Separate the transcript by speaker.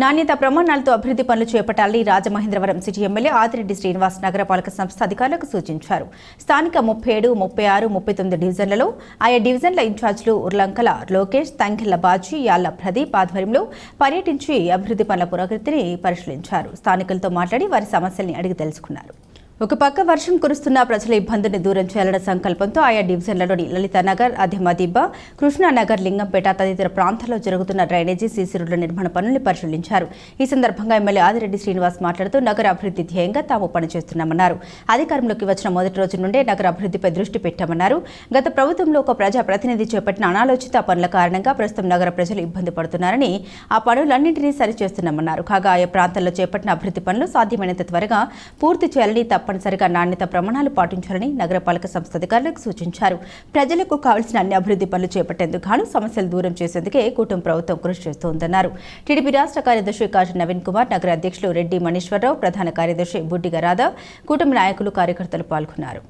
Speaker 1: నాణ్యత ప్రమాణాలతో అభివృద్ధి పనులు చేపట్టాలని రాజమహేంద్రవరం సిటీ ఎమ్మెల్యే ఆదిరెడ్డి శ్రీనివాస్ నగరపాలక సంస్థ అధికారులకు సూచించారు. స్థానిక ముప్పై ఏడు ముప్పై ఆరు ముప్పై తొమ్మిది డివిజన్లలో ఆయా డివిజన్ల ఇన్ఛార్జీలు ఉర్లంకల లోకేష్ తంకెళ్ళ బాజీ యాళ్ళ ప్రదీప్ ఆధ్వర్యంలో పర్యటించి అభివృద్ధి పనుల పురోగతిని పరిశీలించారు. స్థానికులతో మాట్లాడి వారి సమస్యల్ని అడిగి తెలుసుకున్నారు. ఒక పక్క వర్షం కురుస్తున్న ప్రజల ఇబ్బందిని దూరం చేయాలన్న సంకల్పంతో ఆయా డివిజన్లలోని లలితానగర్ అధిమదిబ్బ కృష్ణానగర్ లింగంపేట తదితర ప్రాంతాల్లో జరుగుతున్న డ్రైనేజీ సీసీ రోడ్ల నిర్మాణ పనుల్ని పరిశీలించారు. ఈ సందర్భంగా ఎమ్మెల్యే ఆదిరెడ్డి శ్రీనివాస్ మాట్లాడుతూ నగర అభివృద్ధి ధ్యేయంగా తాము పనిచేస్తున్నామన్నారు. అధికారంలోకి వచ్చిన మొదటి రోజు నుండే నగర అభివృద్ధిపై దృష్టి పెట్టామన్నారు. గత ప్రభుత్వంలో ఒక ప్రజా ప్రతినిధి చేపట్టిన అనాలోచిత పనుల కారణంగా ప్రస్తుతం నగర ప్రజలు ఇబ్బంది పడుతున్నారని ఆ పనులన్నింటినీ సరిచేస్తున్నామన్నారు. కాగా ఆయా ప్రాంతాల్లో చేపట్టిన అభివృద్ధి పనులు సాధ్యమైనంత త్వరగా పూర్తి చేయాలని తప్పనిసరిగా నాణ్యత ప్రమాణాలు పాటించాలని నగరపాలక సంస్థ అధికారులకు సూచించారు. ప్రజలకు కావాల్సిన అన్ని అభివృద్ధి పనులు చేపట్టేందుకు గాను సమస్యలు దూరం చేసేందుకే కూటమి ప్రభుత్వం కృషి చేస్తోందన్నారు. టీడీపీ రాష్ట్ర కార్యదర్శి కాజు నవీన్ కుమార్ నగర అధ్యక్షులు రెడ్డి మణీశ్వరరావు ప్రధాన కార్యదర్శి బుడ్డిగ రాధా కూటమి నాయకులు కార్యకర్తలు పాల్గొన్నారు.